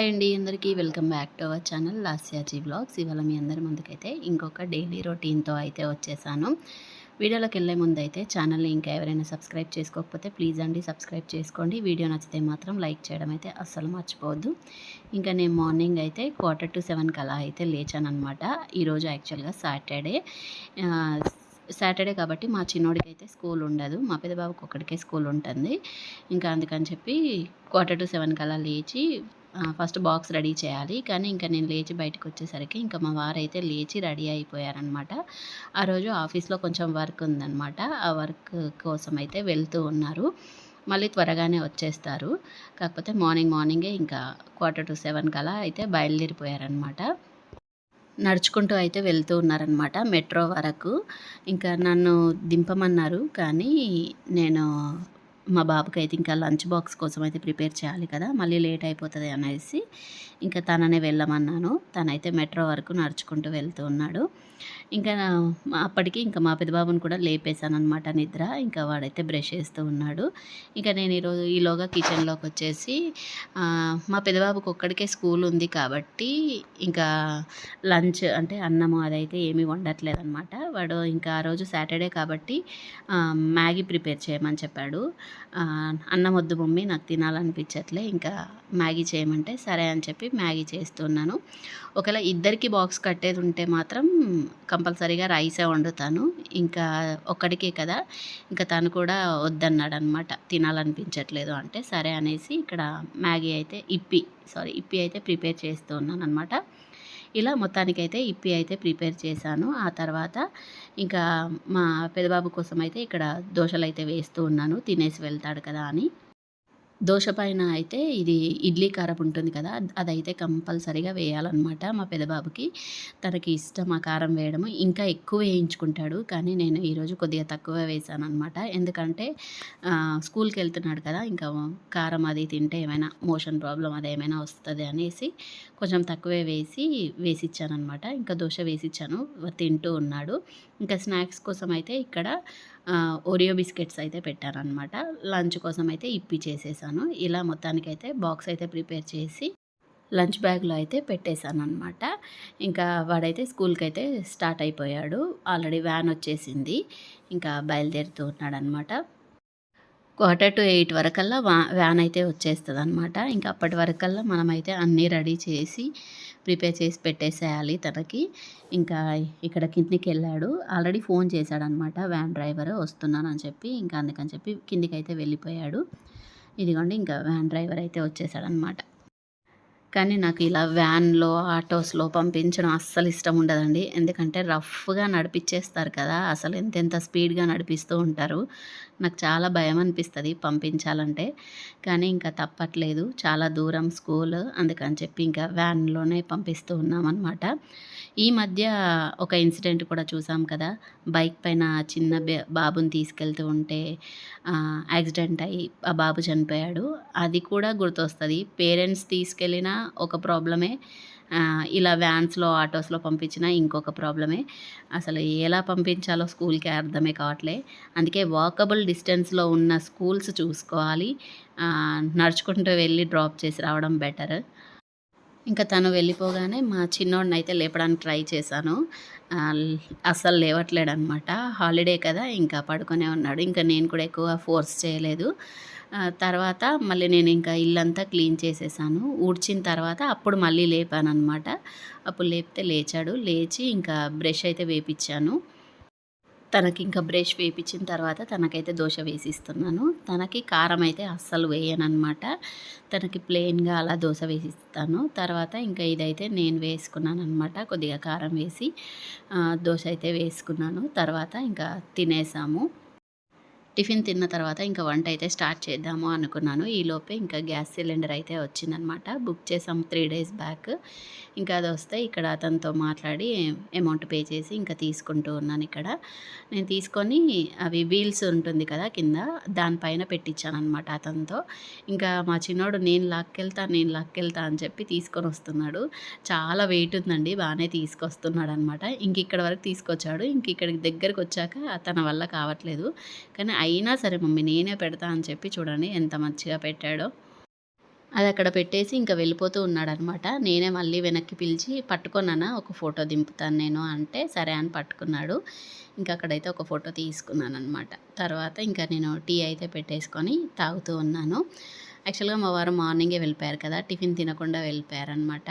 Hi అండి అందరికీ welcome back to our channel Lasyaji vlogs. ఇవాళ మీ అందరి ముందుకైతే ఇంకొక డైలీ రొటీన్తో అయితే వచ్చేసాను. వీడియోలోకి వెళ్ళే ముందు అయితే ఛానల్ని ఇంకా ఎవరైనా సబ్స్క్రైబ్ చేసుకోకపోతే ప్లీజ్ అండి సబ్స్క్రైబ్ చేసుకోండి. వీడియో నచ్చితే మాత్రం లైక్ చేయడం అయితే అస్సలు మర్చిపోవద్దు. ఇంకా నేను మార్నింగ్ అయితే క్వార్టర్ టు సెవెన్కి అలా అయితే లేచానమాట ఈరోజు యాక్చువల్గా సాటర్డే. సాటర్డే కాబట్టి మా చిన్నోడికి అయితే స్కూల్ ఉండదు మా పెద్ద బాబుకి ఒక్కడికే స్కూల్ ఉంటుంది. ఇంకా అందుకని చెప్పి క్వార్టర్ టు సెవెన్కి అలా లేచి ఫస్ట్ బాక్స్ రెడీ చేయాలి. కానీ ఇంకా నేను లేచి బయటకు వచ్చేసరికి ఇంకా మా వారైతే లేచి రెడీ అయిపోయారనమాట ఆ రోజు ఆఫీస్లో కొంచెం వర్క్ ఉందన్నమాట. ఆ వర్క్ కోసం అయితే వెళ్తూ ఉన్నారు. మళ్ళీ త్వరగానే వచ్చేస్తారు. కాకపోతే మార్నింగ్ మార్నింగే ఇంకా క్వార్టర్ టు సెవెన్ కలా అయితే బయలుదేరిపోయారనమాట నడుచుకుంటూ అయితే వెళ్తూ ఉన్నారనమాట మెట్రో వరకు. ఇంకా నన్ను దింపమన్నారు. కానీ నేను మా బాబుకి అయితే ఇంకా లంచ్ బాక్స్ కోసం అయితే ప్రిపేర్ చేయాలి కదా మళ్ళీ లేట్ అయిపోతుంది అనేసి ఇంకా తననే వెళ్ళమన్నాను. తనైతే మెట్రో వరకు నడుచుకుంటూ వెళ్తూ ఉన్నాడు. ఇంకా అప్పటికి ఇంకా మా పెద్దబాబుని కూడా లేపేశాను అనమాట నిద్ర. ఇంకా వాడైతే బ్రష్ చేస్తూ ఉన్నాడు. ఇంకా నేను ఈరోజు ఈలోగా కిచెన్లోకి వచ్చేసి మా పెద్దబాబుకి ఒక్కడికే స్కూల్ ఉంది కాబట్టి ఇంకా లంచ్ అంటే అన్నము అదైతే ఏమీ వండట్లేదు అనమాట వాడు ఇంకా ఆ రోజు సాటర్డే కాబట్టి మ్యాగీ ప్రిపేర్ చేయమని చెప్పాడు. అన్నం వద్దు మమ్మీ నాకు తినాలనిపించట్లే ఇంకా మ్యాగీ చేయమంటే సరే అని చెప్పి మ్యాగీ చేస్తున్నాను ఒకవేళ ఇద్దరికి బాక్స్ కట్టేది ఉంటే మాత్రం కంపల్సరీగా రైసే వండుతాను. ఇంకా ఒక్కడికే కదా ఇంకా తను కూడా వద్దన్నాడు అనమాట తినాలనిపించట్లేదు అంటే సరే అనేసి ఇక్కడ మ్యాగీ అయితే ఇప్పి సారీ ఇప్పి అయితే ప్రిపేర్ చేస్తూ ఉన్నాను అనమాట ఇలా మొత్తానికైతే ఇప్పి అయితే ప్రిపేర్ చేశాను. ఆ తర్వాత ఇంకా మా పెదబాబు కోసం అయితే ఇక్కడ దోశలు అయితే వేస్తూ ఉన్నాను. తినేసి వెళ్తాడు కదా అని. దోశ పైన అయితే ఇది ఇడ్లీ కారం ఉంటుంది కదా అదైతే కంపల్సరీగా వేయాలన్నమాట మా పెదబాబుకి. తనకి ఇష్టం ఆ కారం వేయడము. ఇంకా ఎక్కువ వేయించుకుంటాడు కానీ నేను ఈరోజు కొద్దిగా తక్కువ వేసాను అనమాట ఎందుకంటే స్కూల్కి వెళ్తున్నాడు కదా ఇంకా కారం అది తింటే ఏమైనా మోషన్ ప్రాబ్లం అది ఏమైనా వస్తుంది అనేసి కొంచెం తక్కువే వేసి వేసిచ్చాను అనమాట ఇంకా దోశ వేసిచ్చాను తింటూ ఉన్నాడు. ఇంకా స్నాక్స్ కోసం అయితే ఇక్కడ ఓరియో బిస్కెట్స్ అయితే పెట్టారనమాట లంచ్ కోసం అయితే ఇప్పి చేసేసాను. ఇలా మొత్తానికైతే బాక్స్ అయితే ప్రిపేర్ చేసి లంచ్ బ్యాగ్లో అయితే పెట్టేశాను అనమాట ఇంకా వాడైతే స్కూల్కి అయితే స్టార్ట్ అయిపోయాడు. ఆల్రెడీ వ్యాన్ వచ్చేసింది. ఇంకా బయలుదేరుతూ ఉన్నాడనమాట క్వార్టర్ టు ఎయిట్ వరకల్లా వా వ్యాన్ అయితే వచ్చేస్తుంది అనమాట ఇంకా అప్పటి వరకల్లా మనమైతే అన్నీ రెడీ చేసి ప్రిపేర్ చేసి పెట్టేసేయాలి తనకి. ఇంకా ఇక్కడ కిందికి వెళ్ళాడు. ఆల్రెడీ ఫోన్ చేశాడనమాట వ్యాన్ డ్రైవర్ వస్తున్నానని చెప్పి ఇంకా అందుకని చెప్పి కిందికి అయితే వెళ్ళిపోయాడు. ఇదిగోండి ఇంకా వ్యాన్ డ్రైవర్ అయితే వచ్చేసాడనమాట. కానీ నాకు ఇలా వ్యాన్లో ఆటోస్లో పంపించడం అస్సలు ఇష్టం ఉండదండి. ఎందుకంటే రఫ్గా నడిపించేస్తారు కదా అసలు ఎంతెంత స్పీడ్గా నడిపిస్తూ ఉంటారు. నాకు చాలా భయం అనిపిస్తుంది పంపించాలంటే. కానీ ఇంకా తప్పట్లేదు. చాలా దూరం స్కూల్ అందుకని చెప్పి ఇంకా వ్యాన్లోనే పంపిస్తూ ఉన్నామన్నమాట. ఈ మధ్య ఒక ఇన్సిడెంట్ కూడా చూసాం కదా. బైక్ పైన చిన్న బాబుని తీసుకెళ్తూ ఉంటే యాక్సిడెంట్ అయ్యి ఆ బాబు చనిపోయాడు. అది కూడా గుర్తొస్తుంది. పేరెంట్స్ తీసుకెళ్ళినా ఒక ప్రాబ్లమే. ఇలా వ్యాన్స్లో ఆటోస్లో పంపించినా ఇంకొక ప్రాబ్లమే. అసలు ఎలా పంపించాలో స్కూల్కి అర్థమే కావట్లే. అందుకే వాకబుల్ డిస్టెన్స్లో ఉన్న స్కూల్స్ చూసుకోవాలి. నడుచుకుంటూ వెళ్ళి డ్రాప్ చేసి రావడం బెటర్. ఇంకా తను వెళ్ళిపోగానే మా చిన్నోడిని అయితే లేపడానికి ట్రై చేశాను. అస్సలు లేవట్లేడు అనమాట హాలిడే కదా ఇంకా పడుకునే ఉన్నాడు. ఇంకా నేను కూడా ఎక్కువ ఫోర్స్ చేయలేదు. తర్వాత మళ్ళీ నేను ఇంకా ఇల్లంతా క్లీన్ చేసేసాను. ఊడ్చిన తర్వాత అప్పుడు మళ్ళీ లేపాను అనమాట అప్పుడు లేపితే లేచాడు. లేచి ఇంకా బ్రష్ అయితే వేపించాను. తనకి ఇంకా బ్రష్ వేపించిన తర్వాత తనకైతే దోశ వేసిస్తున్నాను. తనకి కారం అయితే అస్సలు వేయనమాట తనకి ప్లెయిన్గా అలా దోశ వేసిస్తాను. తర్వాత ఇంకా ఇదైతే నేను వేసుకున్నాను అనమాట కొద్దిగా కారం వేసి దోశ అయితే వేసుకున్నాను. తర్వాత ఇంకా తినేసాము. టిఫిన్ తిన్న తర్వాత ఇంకా వంట అయితే స్టార్ట్ చేద్దాము అనుకున్నాను. ఈలోపే ఇంకా గ్యాస్ సిలిండర్ అయితే వచ్చిందనమాట బుక్ చేసాం త్రీ డేస్ బ్యాక్. ఇంకా అది వస్తే ఇక్కడ అతనితో మాట్లాడి అమౌంట్ పే చేసి ఇంకా తీసుకుంటూ ఉన్నాను ఇక్కడ. నేను తీసుకొని అవి వీల్స్ ఉంటుంది కదా కింద దానిపైన పెట్టించాను అనమాట అతనితో. ఇంకా మా చిన్నోడు నేను లాక్కెళ్తా నేను లాక్కెళ్తా అని చెప్పి తీసుకొని వస్తున్నాడు. చాలా వెయిట్ ఉందండి బాగానే తీసుకొస్తున్నాడు అనమాట ఇంక ఇక్కడ వరకు తీసుకొచ్చాడు. ఇంక ఇక్కడికి దగ్గరకు వచ్చాక తన వల్ల కావట్లేదు. కానీ అయినా సరే మమ్మీ నేనే పెడతా అని చెప్పి చూడండి ఎంత మంచిగా పెట్టాడో. అది అక్కడ పెట్టేసి ఇంకా వెళ్ళిపోతూ ఉన్నాడనమాట నేనే మళ్ళీ వెనక్కి పిలిచి పట్టుకున్నానా ఒక ఫోటో దింపుతాను నేను అంటే సరే అని పట్టుకున్నాడు. ఇంకా అక్కడైతే ఒక ఫోటో తీసుకున్నాను అనమాట తర్వాత ఇంకా నేను టీ అయితే పెట్టేసుకొని తాగుతూ ఉన్నాను. యాక్చువల్గా మా వారు మార్నింగే వెళ్ళిపోయారు కదా టిఫిన్ తినకుండా వెళ్ళిపోయారనమాట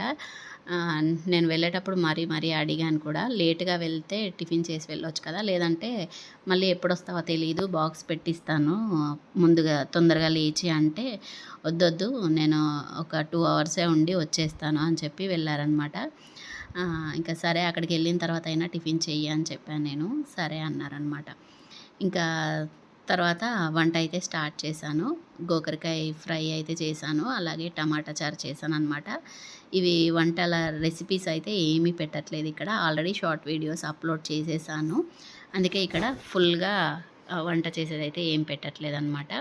నేను వెళ్ళేటప్పుడు మరీ మరీ అడిగాను కూడా లేట్గా వెళ్తే టిఫిన్ చేసి వెళ్ళొచ్చు కదా లేదంటే మళ్ళీ ఎప్పుడు వస్తావో తెలియదు బాక్స్ పెట్టిస్తాను ముందుగా తొందరగా లేచి అంటే వద్దొద్దు నేను ఒక టూ అవర్సే ఉండి వచ్చేస్తాను అని చెప్పి వెళ్ళారనమాట ఇంకా సరే అక్కడికి వెళ్ళిన తర్వాత అయినా టిఫిన్ చెయ్యి అని చెప్పాను నేను సరే అన్నారనమాట ఇంకా తర్వాత వంట అయితే స్టార్ట్ చేశాను. గోకరకాయ ఫ్రై అయితే చేశాను. అలాగే టమాటా చారు చేశాను అనమాట ఇవి వంటల రెసిపీస్ అయితే ఏమీ పెట్టట్లేదు ఇక్కడ. ఆల్రెడీ షార్ట్ వీడియోస్ అప్లోడ్ చేసేసాను. అందుకే ఇక్కడ ఫుల్గా వంట చేసేది అయితే ఏం పెట్టట్లేదు అనమాట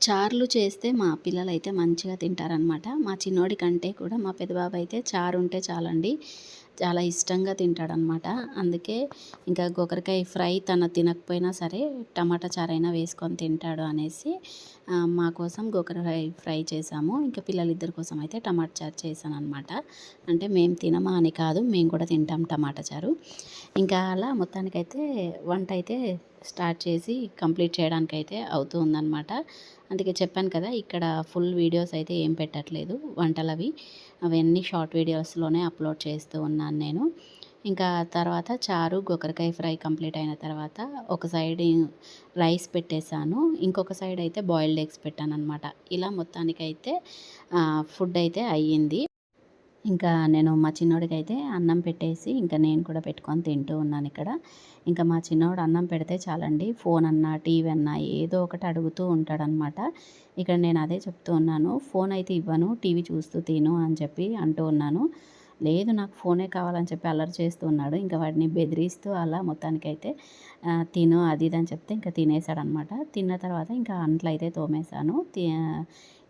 చారులు చేస్తే మా పిల్లలు అయితే మంచిగా తింటారనమాట మా చిన్నోడి కంటే కూడా మా పెద్దబాబు అయితే చారు ఉంటే చాలండి. చాలా ఇష్టంగా తింటాడనమాట. అందుకే ఇంకా గోకరకాయ ఫ్రై తన తినకపోయినా సరే టమాటా చారైనా వేసుకొని తింటాడు అనేసి మా కోసం గోకరకాయ ఫ్రై చేసాము ఇంకా పిల్లలిద్దరి కోసం అయితే టమాటా చారు చేశాను అనమాట అంటే మేము తినమా అని కాదు మేము కూడా తింటాం టమాటా చారు. ఇంకా అలా మొత్తానికైతే వంట అయితే స్టార్ట్ చేసి కంప్లీట్ చేయడానికి అయితే అవుతూ ఉందన్నమాట. అందుకే చెప్పాను కదా ఇక్కడ ఫుల్ వీడియోస్ అయితే ఏం పెట్టట్లేదు వంటలవి. అవన్నీ షార్ట్ వీడియోస్లోనే అప్లోడ్ చేస్తూ ఉన్నాను నేను. ఇంకా తర్వాత చారు గొకరకాయ ఫ్రై కంప్లీట్ అయిన తర్వాత ఒక సైడ్ రైస్ పెట్టేశాను. ఇంకొక సైడ్ అయితే బాయిల్డ్ ఎగ్స్ పెట్టాను అనమాట ఇలా మొత్తానికైతే ఫుడ్ అయితే అయ్యింది. ఇంకా నేను మా చిన్నోడికి అయితే అన్నం పెట్టేసి ఇంకా నేను కూడా పెట్టుకొని తింటూ ఉన్నాను ఇక్కడ. ఇంకా మా చిన్నోడు అన్నం పెడితే చాలండి. ఫోన్ అన్నా టీవీ అన్నా ఏదో ఒకటి అడుగుతూ ఉంటాడనమాట. ఇక్కడ నేను అదే చెప్తూ ఉన్నాను. ఫోన్ అయితే ఇవ్వను టీవీ చూస్తూ తిను అని చెప్పి అంటూ ఉన్నాను. లేదు నాకు ఫోనే కావాలని చెప్పి అల్లరి చేస్తూ ఉన్నాడు. ఇంకా వాడిని బెదిరిస్తూ అలా మొత్తానికైతే తిను అది ఇది అని చెప్తే ఇంకా తినేసాడనమాట తిన్న తర్వాత ఇంకా అంట్లు అయితే తోమేశాను.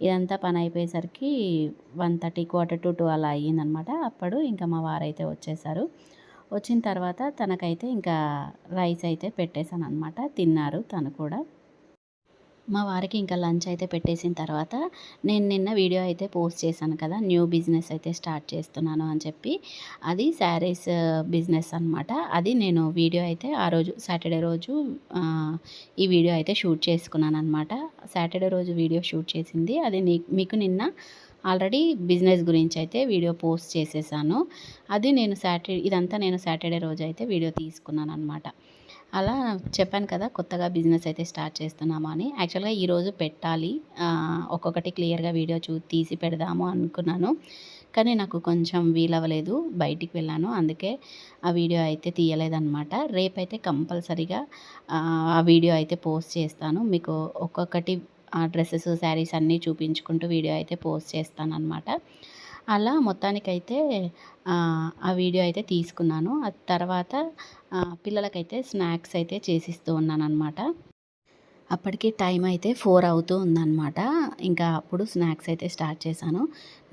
ఇదంతా పని అయిపోయేసరికి one thirty quarter to two అలా అయ్యిందనమాట. అప్పుడు ఇంకా మా వారైతే వచ్చేసారు. వచ్చిన తర్వాత తనకైతే ఇంకా రైస్ అయితే పెట్టేశాను అనమాట తిన్నారు తను కూడా. మా వారికి ఇంకా లంచ్ అయితే పెట్టేసిన తర్వాత నేను నిన్న వీడియో అయితే పోస్ట్ చేశాను కదా న్యూ బిజినెస్ అయితే స్టార్ట్ చేస్తున్నాను అని చెప్పి. అది శారీస్ బిజినెస్ అనమాట అది నేను వీడియో అయితే ఆ రోజు సాటర్డే రోజు ఈ వీడియో అయితే షూట్ చేసుకున్నాను అనమాట సాటర్డే రోజు వీడియో షూట్ చేసింది. అది మీకు నిన్న ఆల్రెడీ బిజినెస్ గురించి అయితే వీడియో పోస్ట్ చేసేసాను. అది నేను సాటర్డే ఇదంతా నేను సాటర్డే రోజు అయితే వీడియో తీసుకున్నాను అనమాట అలా చెప్పాను కదా కొత్తగా బిజినెస్ అయితే స్టార్ట్ చేస్తున్నాము అని. యాక్చువల్గా ఈరోజు పెట్టాలి. ఒక్కొక్కటి క్లియర్గా వీడియో చూ తీసి పెడదాము అనుకున్నాను. కానీ నాకు కొంచెం వీలవ్వలేదు. బయటికి వెళ్ళాను. అందుకే ఆ వీడియో అయితే తీయలేదన్నమాట. రేపైతే కంపల్సరీగా ఆ వీడియో అయితే పోస్ట్ చేస్తాను. మీకు ఒక్కొక్కటి డ్రెస్సెస్ శారీస్ అన్నీ చూపించుకుంటూ వీడియో అయితే పోస్ట్ చేస్తాను అనమాట అలా మొత్తానికైతే ఆ వీడియో అయితే తీసుకున్నాను. ఆ తర్వాత పిల్లలకైతే స్నాక్స్ అయితే చేసిస్తూ ఉన్నాను అనమాట అప్పటికి టైం అయితే ఫోర్ అవుతూ ఉందన్నమాట. ఇంకా అప్పుడు స్నాక్స్ అయితే స్టార్ట్ చేశాను.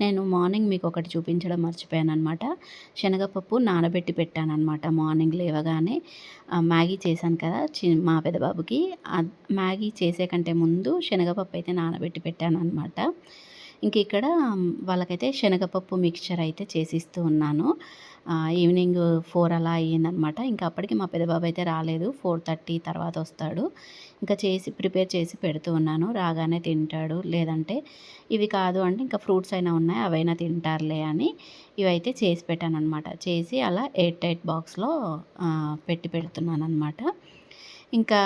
నేను మార్నింగ్ మీకు ఒకటి చూపించడం మర్చిపోయాను అనమాట శనగపప్పు నానబెట్టి పెట్టాను అనమాట మార్నింగ్ లేవగానే. మ్యాగీ చేశాను కదా చి మా పెద్దబాబుకి. మ్యాగీ చేసే కంటే ముందు శనగపప్పు అయితే నానబెట్టి పెట్టాను అనమాట ఇంక ఇక్కడ వాళ్ళకైతే శనగపప్పు మిక్చర్ అయితే చేసిస్తూ ఉన్నాను. ఈవినింగ్ ఫోర్ అలా అయ్యిందనమాట. ఇంకా అప్పటికి మా పెద్దబాబు అయితే రాలేదు. ఫోర్ థర్టీ తర్వాత వస్తాడు. ఇంకా చేసి ప్రిపేర్ చేసి పెడుతూ ఉన్నాను. రాగానే తింటాడు. లేదంటే ఇవి కాదు అంటే ఇంకా ఫ్రూట్స్ అయినా ఉన్నాయి అవైనా తింటారులే అని ఇవైతే చేసి పెట్టాను అనమాట చేసి అలా ఎయిట్ ఎయిట్ బాక్స్లో పెట్టి పెడుతున్నాను అనమాట ఇంకా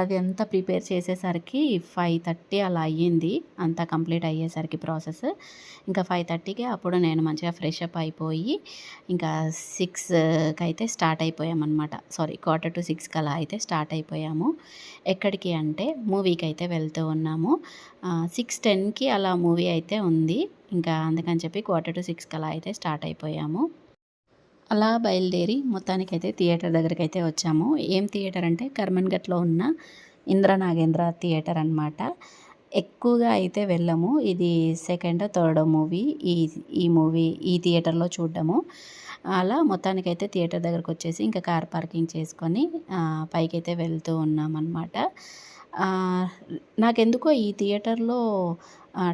అది అంతా ప్రిపేర్ చేసేసరికి ఫైవ్ థర్టీ అలా అయ్యింది. అంతా కంప్లీట్ అయ్యేసరికి ప్రాసెస్. ఇంకా ఫైవ్ థర్టీకి అప్పుడు నేను మంచిగా ఫ్రెష్ అప్ అయిపోయి ఇంకా సిక్స్కి అయితే స్టార్ట్ అయిపోయామన్నమాట. సారీ క్వార్టర్ టు సిక్స్కి అలా అయితే స్టార్ట్ అయిపోయాము. ఎక్కడికి అంటే మూవీకి అయితే వెళ్తూ ఉన్నాము. సిక్స్ టెన్కి అలా మూవీ అయితే ఉంది. ఇంకా అందుకని చెప్పి క్వార్టర్ టు సిక్స్కి అలా అయితే స్టార్ట్ అయిపోయాము. అలా బయలుదేరి మొత్తానికైతే థియేటర్ దగ్గరికి అయితే వచ్చాము. ఏం థియేటర్ అంటే కర్మన్ఘట్లో ఉన్న ఇంద్ర నాగేంద్ర థియేటర్ అనమాట ఎక్కువగా అయితే వెళ్ళము. ఇది సెకండ్ థర్డ్ మూవీ. ఈ ఈ మూవీ ఈ థియేటర్లో చూడడము. అలా మొత్తానికైతే థియేటర్ దగ్గరకు వచ్చేసి ఇంకా కార్ పార్కింగ్ చేసుకొని పైకైతే వెళ్తూ ఉన్నామన్నమాట. నాకెందుకో ఈ థియేటర్లో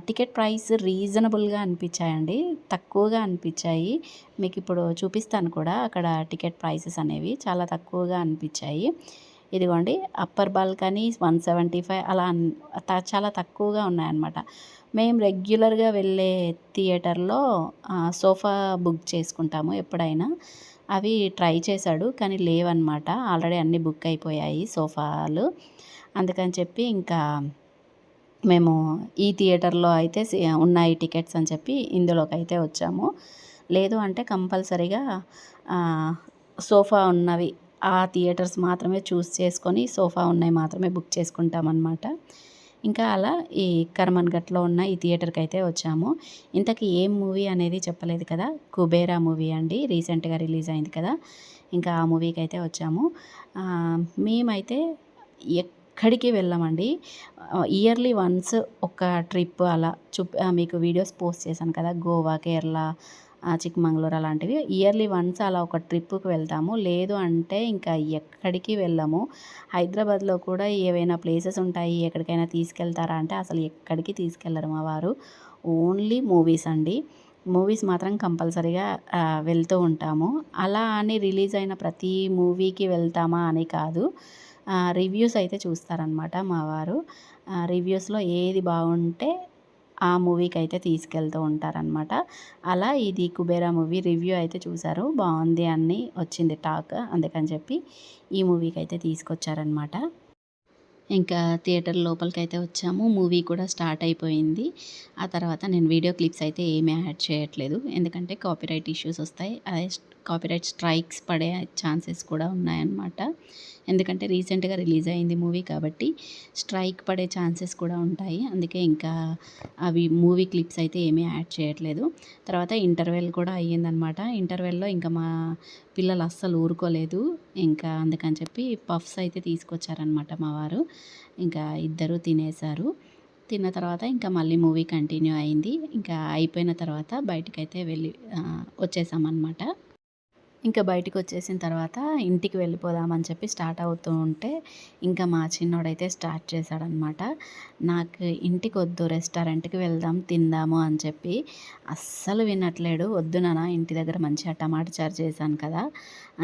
టికెట్ ప్రైస్ రీజనబుల్గా అనిపించాయండి. తక్కువగా అనిపించాయి. మీకు ఇప్పుడు చూపిస్తాను కూడా. అక్కడ టికెట్ ప్రైసెస్ అనేవి చాలా తక్కువగా అనిపించాయి. ఇదిగోండి upper balcony one seventy five అలా చాలా తక్కువగా ఉన్నాయన్నమాట. మేము రెగ్యులర్గా వెళ్ళే థియేటర్లో సోఫా బుక్ చేసుకుంటాము ఎప్పుడైనా. అవి ట్రై చేశాడు కానీ లేవన్నమాట. ఆల్రెడీ అన్నీ బుక్ అయిపోయాయి సోఫాలు. అందుకని చెప్పి ఇంకా మేము ఈ థియేటర్లో అయితే ఉన్నాయి టికెట్స్ అని చెప్పి ఇందులోకి అయితే వచ్చాము. లేదు అంటే కంపల్సరీగా సోఫా ఉన్నవి ఆ థియేటర్స్ మాత్రమే చూస్ చేసుకొని సోఫా ఉన్నాయి మాత్రమే బుక్ చేసుకుంటామన్నమాట. ఇంకా అలా ఈ కర్మన్ఘట్లో ఉన్న ఈ థియేటర్కి అయితే వచ్చాము. ఇంతకీ ఏం మూవీ అనేది చెప్పలేదు కదా? కుబేరా మూవీ అండి రీసెంట్గా రిలీజ్ అయింది కదా? ఇంకా ఆ మూవీకి అయితే వచ్చాము మేమైతే ఎక్కడికి వెళ్ళమండి? ఇయర్లీ వన్స్ ఒక ట్రిప్ అలా చూ మీకు వీడియోస్ పోస్ట్ చేశాను కదా గోవా కేరళ చిక్మంగళూరు అలాంటివి. ఇయర్లీ వన్స్ అలా ఒక ట్రిప్కి వెళ్తాము. లేదు అంటే ఇంకా ఎక్కడికి వెళ్ళము. హైదరాబాద్లో కూడా ఏవైనా ప్లేసెస్ ఉంటాయి ఎక్కడికైనా తీసుకెళ్తారా అంటే అసలు ఎక్కడికి తీసుకెళ్ళరు మా వారు. ఓన్లీ మూవీస్ అండి. మూవీస్ మాత్రం కంపల్సరీగా వెళ్తూ ఉంటాము. అలా అని రిలీజ్ అయిన ప్రతి మూవీకి వెళ్తామా అని కాదు. రివ్యూస్ అయితే చూస్తారనమాట మా వారు. రివ్యూస్లో ఏది బాగుంటే ఆ మూవీకి అయితే తీసుకెళ్తూ ఉంటారనమాట అలా ఇది కుబేరా మూవీ రివ్యూ అయితే చూశారు బాగుంది అని వచ్చింది టాక్ అందుకని చెప్పి ఈ మూవీకి అయితే తీసుకొచ్చారనమాట ఇంకా థియేటర్ లోపలికి అయితే వచ్చాము. మూవీ కూడా స్టార్ట్ అయిపోయింది. ఆ తర్వాత నేను వీడియో క్లిప్స్ అయితే ఏమీ యాడ్ చేయట్లేదు. ఎందుకంటే కాపీరైట్ ఇష్యూస్ వస్తాయి. అదే కాపీరైట్ స్ట్రైక్స్ పడే ఛాన్సెస్ కూడా ఉన్నాయన్నమాట. ఎందుకంటే రీసెంట్గా రిలీజ్ అయింది మూవీ కాబట్టి స్ట్రైక్ పడే ఛాన్సెస్ కూడా ఉంటాయి. అందుకే ఇంకా అవి మూవీ క్లిప్స్ అయితే ఏమీ యాడ్ చేయట్లేదు. తర్వాత ఇంటర్వెల్ కూడా అయ్యిందనమాట ఇంటర్వెల్లో ఇంకా మా పిల్లలు అస్సలు ఊరుకోలేదు. ఇంకా అందుకని చెప్పి పఫ్స్ అయితే తీసుకొచ్చారనమాట మా వారు. ఇంకా ఇద్దరు తినేశారు. తిన్న తర్వాత ఇంకా మళ్ళీ మూవీ కంటిన్యూ అయింది. ఇంకా అయిపోయిన తర్వాత బయటకైతే వెళ్ళి వచ్చేసామన్నమాట. ఇంకా బయటికి వచ్చేసిన తర్వాత ఇంటికి వెళ్ళిపోదామని చెప్పి స్టార్ట్ అవుతూ ఉంటే ఇంకా మా చిన్నోడైతే స్టార్ట్ చేశాడనమాట. నాకు ఇంటికి వద్దు రెస్టారెంట్కి వెళ్దాం తిందాము అని చెప్పి అస్సలు వినట్లేడు. వద్దు నాన్న ఇంటి దగ్గర మంచిగా టమాటా చారు చేశాను కదా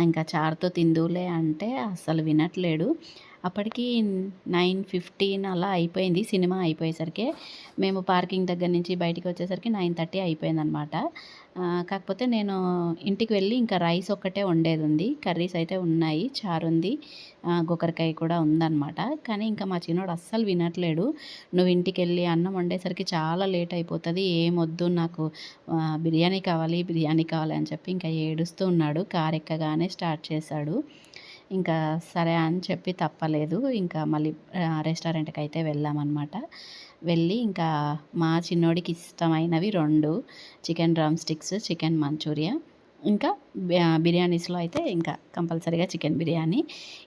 ఇంకా చారుతో తిందులే అంటే అస్సలు వినట్లేడు. అప్పటికి నైన్ ఫిఫ్టీన్ అలా అయిపోయింది. సినిమా అయిపోయేసరికి మేము పార్కింగ్ దగ్గర నుంచి బయటికి వచ్చేసరికి నైన్ థర్టీ అయిపోయిందనమాట. కాకపోతే నేను ఇంటికి వెళ్ళి ఇంకా రైస్ ఒక్కటే వండేది ఉంది కర్రీస్ అయితే ఉన్నాయి. చారు ఉంది. గొక్కరికాయ కూడా ఉందన్నమాట. కానీ ఇంకా మా చిన్నోడు అస్సలు వినట్లేడు. నువ్వు ఇంటికి వెళ్ళి అన్నం వండేసరికి చాలా లేట్ అయిపోతుంది. ఏమొద్దు నాకు బిర్యానీ కావాలి బిర్యానీ కావాలి అని చెప్పి ఇంకా ఏడుస్తూ ఉన్నాడు. కారెక్కగానే స్టార్ట్ చేశాడు. ఇంకా సరే అని చెప్పి తప్పలేదు. ఇంకా మళ్ళీ రెస్టారెంట్కి అయితే వెళ్ళామన్నమాట. వెళ్ళి ఇంకా మా చిన్నోడికి ఇష్టమైనవి రెండు. Chicken drumsticks chicken Manchuria. ఇంకా బిర్యానీస్లో అయితే ఇంకా కంపల్సరీగా చికెన్ బిర్యానీ.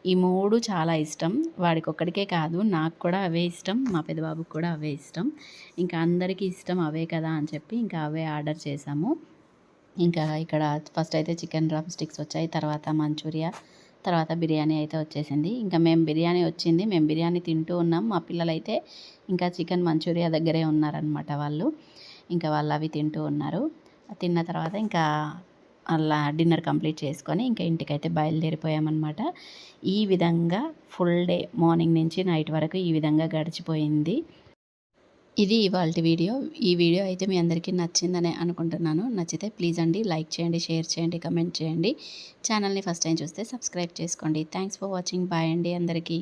ఈ మూడు చాలా ఇష్టం. వాడికి ఒక్కడికే కాదు నాకు కూడా అవే ఇష్టం మా పెద్దబాబుకి కూడా అవే ఇష్టం. ఇంకా అందరికీ ఇష్టం అవే కదా అని చెప్పి ఇంకా అవే ఆర్డర్ చేశాము. ఇంకా ఇక్కడ ఫస్ట్ అయితే చికెన్ డ్రమ్ స్టిక్స్ వచ్చాయి తర్వాత మంచూరియా తర్వాత బిర్యానీ అయితే వచ్చేసింది. ఇంకా మేము బిర్యానీ వచ్చింది. మేము బిర్యానీ తింటూ ఉన్నాం. మా పిల్లలైతే ఇంకా చికెన్ మంచూరియా దగ్గరే ఉన్నారనమాట వాళ్ళు. ఇంకా వాళ్ళు అవి తింటూ ఉన్నారు. తిన్న తర్వాత ఇంకా అలా డిన్నర్ కంప్లీట్ చేసుకొని ఇంకా ఇంటికైతే బయలుదేరిపోయామన్నమాట. ఈ విధంగా ఫుల్ డే మార్నింగ్ నుంచి నైట్ వరకు ఈ విధంగా గడిచిపోయింది. ఇది ఇవాళ వీడియో. ఈ వీడియో అయితే మీ అందరికీ నచ్చిందని అనుకుంటున్నాను. నచ్చితే ప్లీజ్ అండి లైక్ చేయండి షేర్ చేయండి కమెంట్ చేయండి. ఛానల్ని ఫస్ట్ టైం చూస్తే సబ్స్క్రైబ్ చేసుకోండి. Thanks for watching. బాయ్ అండి అందరికీ.